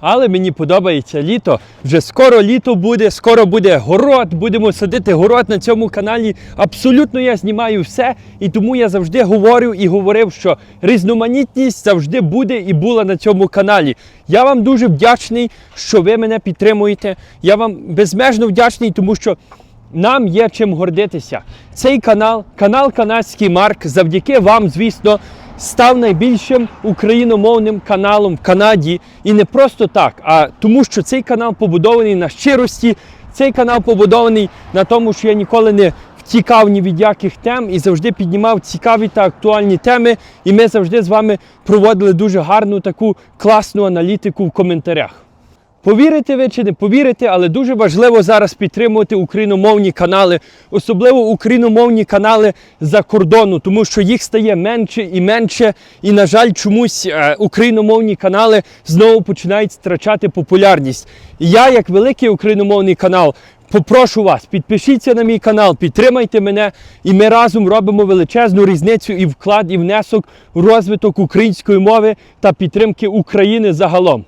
Але мені подобається літо. Вже скоро літо буде, скоро буде город. Будемо садити город на цьому каналі. Абсолютно я знімаю все, і тому я завжди говорю і говорив, що різноманітність завжди буде і була на цьому каналі. Я вам дуже вдячний, що ви мене підтримуєте. Я вам безмежно вдячний, тому що. Нам є чим гордитися. Цей канал, канал Канадський Марк, завдяки вам, звісно, став найбільшим україномовним каналом в Канаді. І не просто так, а тому, що цей канал побудований на щирості, цей канал побудований на тому, що я ніколи не втікав ні від яких тем і завжди піднімав цікаві та актуальні теми. І ми завжди з вами проводили дуже гарну таку класну аналітику в коментарях. Повірите ви чи не повірите, але дуже важливо зараз підтримувати україномовні канали, особливо україномовні канали за кордону, тому що їх стає менше і менше. І, на жаль, чомусь е, україномовні канали знову починають втрачати популярність. І я, як великий україномовний канал, попрошу вас, підпишіться на мій канал, підтримайте мене, і ми разом робимо величезну різницю і вклад, і внесок у розвиток української мови та підтримки України загалом.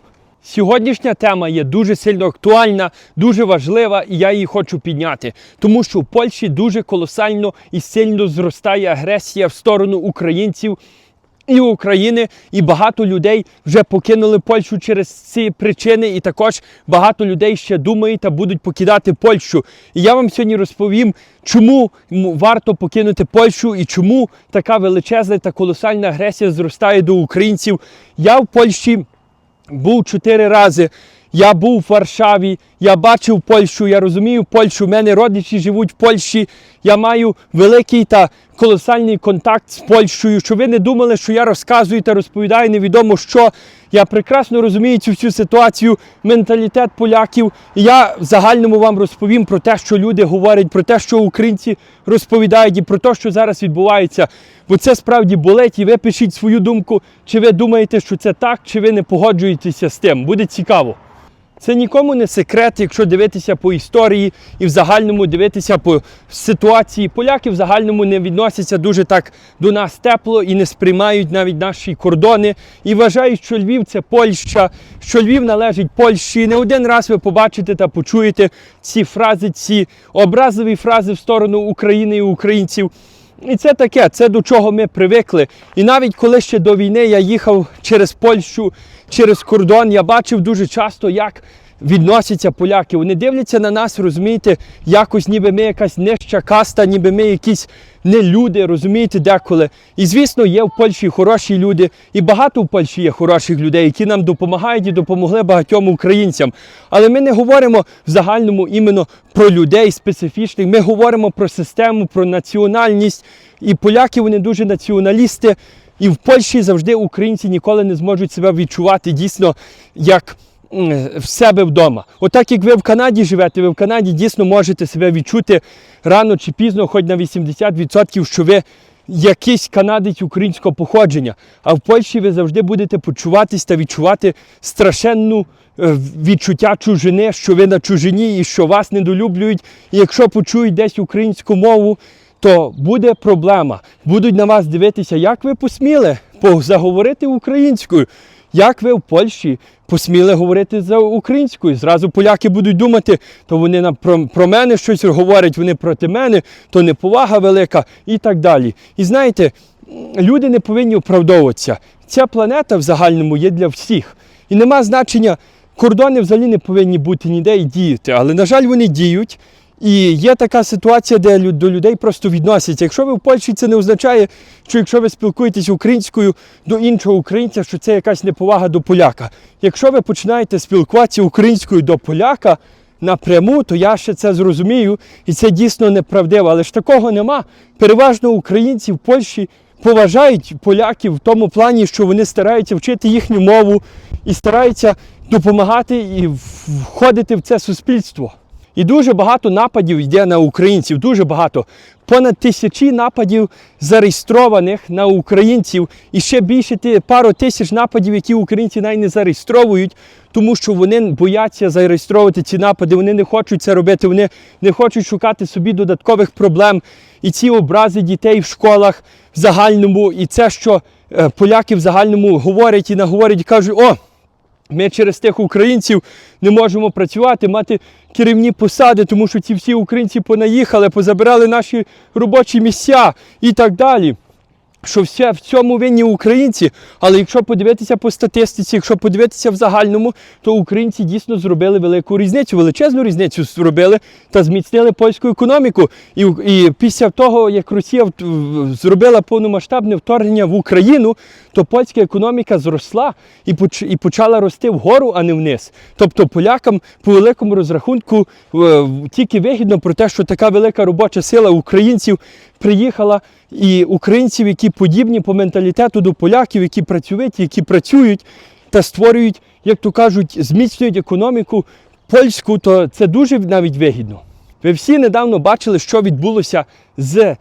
Сьогоднішня тема є дуже сильно актуальна, дуже важлива, і я її хочу підняти, тому що в Польщі дуже колосально і сильно зростає агресія в сторону українців і України, і багато людей вже покинули Польщу через ці причини, і також багато людей ще думають та будуть покидати Польщу. І я вам сьогодні розповім, чому варто покинути Польщу і чому така величезна та колосальна агресія зростає до українців. Я в Польщі був чотири рази. Я був в Варшаві, я бачив Польщу, я розумію Польщу, в мене родичі живуть в Польщі. Я маю великий та колосальний контакт з Польщею. Щоб ви не думали, що я розказую та розповідаю невідомо що. Я прекрасно розумію цю всю ситуацію, менталітет поляків. І я в загальному вам розповім про те, що люди говорять, про те, що українці розповідають, і про те, що зараз відбувається. Бо це справді болить, і ви пишіть свою думку, чи ви думаєте, що це так, чи ви не погоджуєтеся з тим. Буде цікаво. Це нікому не секрет, якщо дивитися по історії і в загальному дивитися по ситуації. Поляки в загальному не відносяться дуже так до нас тепло і не сприймають навіть наші кордони. І вважають, що Львів це Польща, що Львів належить Польщі. Не один раз ви побачите та почуєте ці фрази, ці образливі фрази в сторону України і українців. І це таке, це до чого ми привикли. І навіть коли ще до війни я їхав через Польщу, через кордон, я бачив дуже часто, як відносяться поляки. Вони дивляться на нас, розумієте, якось ніби ми якась нижча каста, ніби ми якісь не люди, розумієте, деколи. І звісно, є в Польщі хороші люди, і багато в Польщі є хороших людей, які нам допомагають і допомогли багатьом українцям. Але ми не говоримо в загальному іменно про людей специфічних. Ми говоримо про систему, про національність. І поляки вони дуже націоналісти. І в Польщі завжди українці ніколи не зможуть себе відчувати дійсно як в себе вдома. Отак як ви в Канаді живете, ви в Канаді дійсно можете себе відчути рано чи пізно, хоч на 80%, що ви якийсь канадець українського походження. А в Польщі ви завжди будете почуватись та відчувати страшенну е, відчуття чужини, що ви на чужині і що вас недолюблюють. І якщо почують десь українську мову, то буде проблема. Будуть на вас дивитися, як ви посміли заговорити українською. Як ви в Польщі посміли говорити за українською? Зразу поляки будуть думати, то вони про, про мене щось говорять, вони проти мене, то неповага велика і так далі. І знаєте, люди не повинні оправдовуватися. Ця планета в загальному є для всіх. І нема значення, кордони взагалі не повинні бути ніде і діяти. Але, на жаль, вони діють. І є така ситуація, де до людей просто відносяться. Якщо ви в Польщі, це не означає, що якщо ви спілкуєтесь українською до іншого українця, що це якась неповага до поляка. Якщо ви починаєте спілкуватися українською до поляка напряму, то я ще це зрозумію, і це дійсно неправдиво. Але ж такого нема. Переважно українці в Польщі поважають поляків в тому плані, що вони стараються вчити їхню мову і стараються допомагати і входити в це суспільство. І дуже багато нападів йде на українців, дуже багато. Понад тисячі нападів зареєстрованих на українців, і ще більше пару тисяч нападів, які українці навіть не зареєстровують, тому що вони бояться зареєстровувати ці напади, вони не хочуть це робити, вони не хочуть шукати собі додаткових проблем. І ці образи дітей в школах в загальному, і це, що е, поляки в загальному говорять і наговорять, і кажуть, о, Ми через тих українців не можемо працювати, мати керівні посади, тому що ці всі українці понаїхали, позабирали наші робочі місця і так далі. Що все в цьому винні українці, але якщо подивитися по статистиці, якщо подивитися в загальному, то українці дійсно зробили велику різницю, величезну різницю зробили та зміцнили польську економіку. І, і після того, як Росія зробила повномасштабне вторгнення в Україну, то польська економіка зросла і, поч, і почала рости вгору, а не вниз. Тобто полякам по великому розрахунку е, тільки вигідно про те, що така велика робоча сила українців приїхала, і українців, які подібні по менталітету до поляків, які працюють, які працюють та створюють, як то кажуть, зміцнюють економіку польську, то це дуже навіть вигідно. Ви всі недавно бачили, що відбулося з е,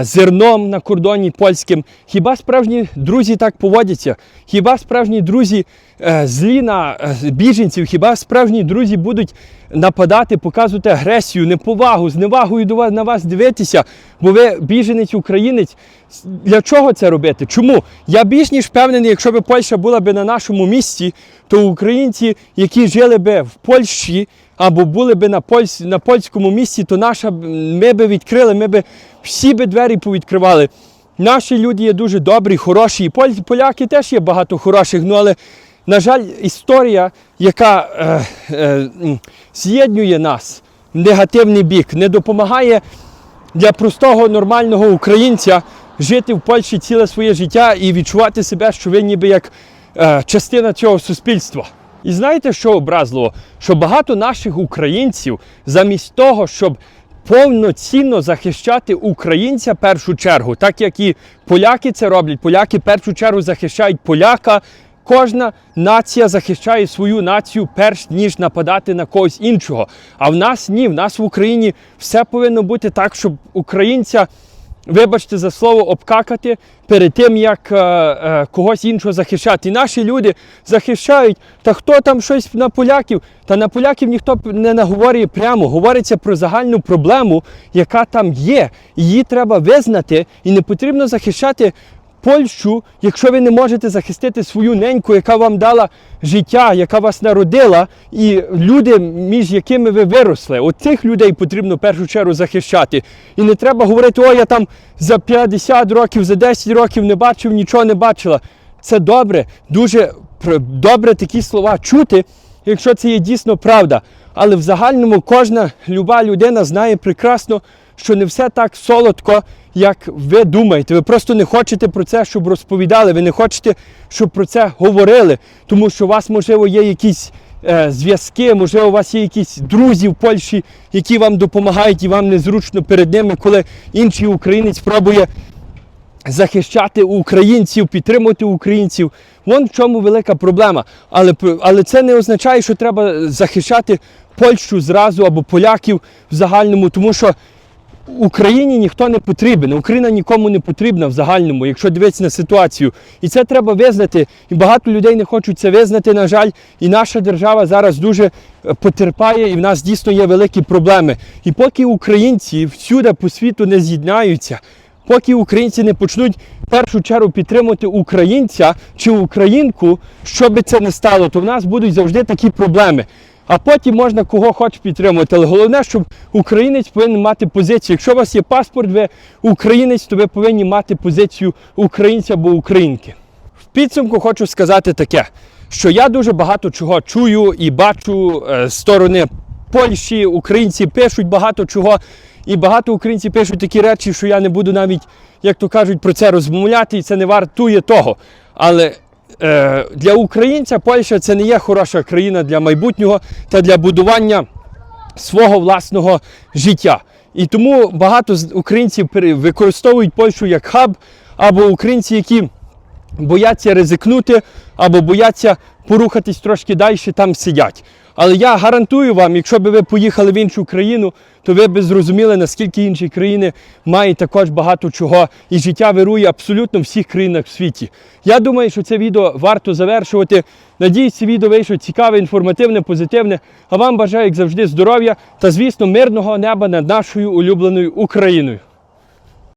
зерном на кордоні польським. Хіба справжні друзі так поводяться? Хіба справжні друзі е, злі на е, біженців? Хіба справжні друзі будуть нападати, показувати агресію, неповагу, з невагою до вас на вас дивитися? Бо ви біженець, українець. Для чого це робити? Чому? Я більш ніж впевнений, якщо б Польща була б на нашому місці, то українці, які жили б в Польщі, або були б на, польсь, на польському місці, то наша, ми б відкрили, ми б всі б двері повідкривали. Наші люди є дуже добрі, хороші. І поляки теж є багато хороших, ну але, на жаль, історія, яка е, е, м, з'єднує нас негативний бік, не допомагає для простого нормального українця жити в Польщі ціле своє життя і відчувати себе, що ви ніби як е, частина цього суспільства. І знаєте, що образливо? Що багато наших українців, замість того, щоб повноцінно захищати українця першу чергу, так як і поляки це роблять, поляки першу чергу захищають поляка. Кожна нація захищає свою націю перш ніж нападати на когось іншого. А в нас ні, в нас в Україні все повинно бути так, щоб українця, вибачте за слово, обкакати перед тим, як е, е, когось іншого захищати. І наші люди захищають, та хто там щось на поляків? Та на поляків ніхто не наговорює прямо. Говориться про загальну проблему, яка там є. Її треба визнати, і не потрібно захищати Польщу, якщо ви не можете захистити свою неньку, яка вам дала життя, яка вас народила, і люди, між якими ви виросли, от цих людей потрібно в першу чергу захищати. І не треба говорити, о, я там за 50 років, за 10 років не бачив, нічого не бачила. Це добре, дуже добре такі слова чути, якщо це є дійсно правда. Але в загальному кожна люба людина знає прекрасно, що не все так солодко, як ви думаєте. Ви просто не хочете про це, щоб розповідали. Ви не хочете, щоб про це говорили, тому що у вас, можливо, є якісь е, зв'язки, можливо, у вас є якісь друзі в Польщі, які вам допомагають, і вам незручно перед ними, коли інший українець пробує захищати українців, підтримувати українців. Вон в чому велика проблема. Але, але це не означає, що треба захищати Польщу зразу або поляків в загальному, тому що Україні ніхто не потрібен, Україна нікому не потрібна в загальному, якщо дивитися на ситуацію. І це треба визнати. І багато людей не хочуть це визнати, на жаль. І наша держава зараз дуже е, потерпає, і в нас дійсно є великі проблеми. І поки українці всюди по світу не з'єднаються, поки українці не почнуть в першу чергу підтримувати українця чи українку, що би це не стало, то в нас будуть завжди такі проблеми. А потім можна кого хоч підтримувати. Але головне, щоб українець повинен мати позицію. Якщо у вас є паспорт, ви українець, то ви повинні мати позицію українця або українки. В підсумку хочу сказати таке, що я дуже багато чого чую і бачу е, з сторони Польщі. Українці пишуть багато чого, і багато українців пишуть такі речі, що я не буду навіть, як то кажуть, про це розмовляти, і це не вартує того. Але для українця Польща це не є хороша країна для майбутнього та для будування свого власного життя. І тому багато українців використовують Польщу як хаб, або українці, які бояться ризикнути, або бояться порухатись трошки далі, там сидять. Але я гарантую вам, якщо б ви поїхали в іншу країну, то ви б зрозуміли, наскільки інші країни мають також багато чого, і життя вирує абсолютно в всіх країнах в світі. Я думаю, що це відео варто завершувати. Надіюсь, це відео вийшло цікаве, інформативне, позитивне. А вам бажаю, як завжди, здоров'я та, звісно, мирного неба над нашою улюбленою Україною.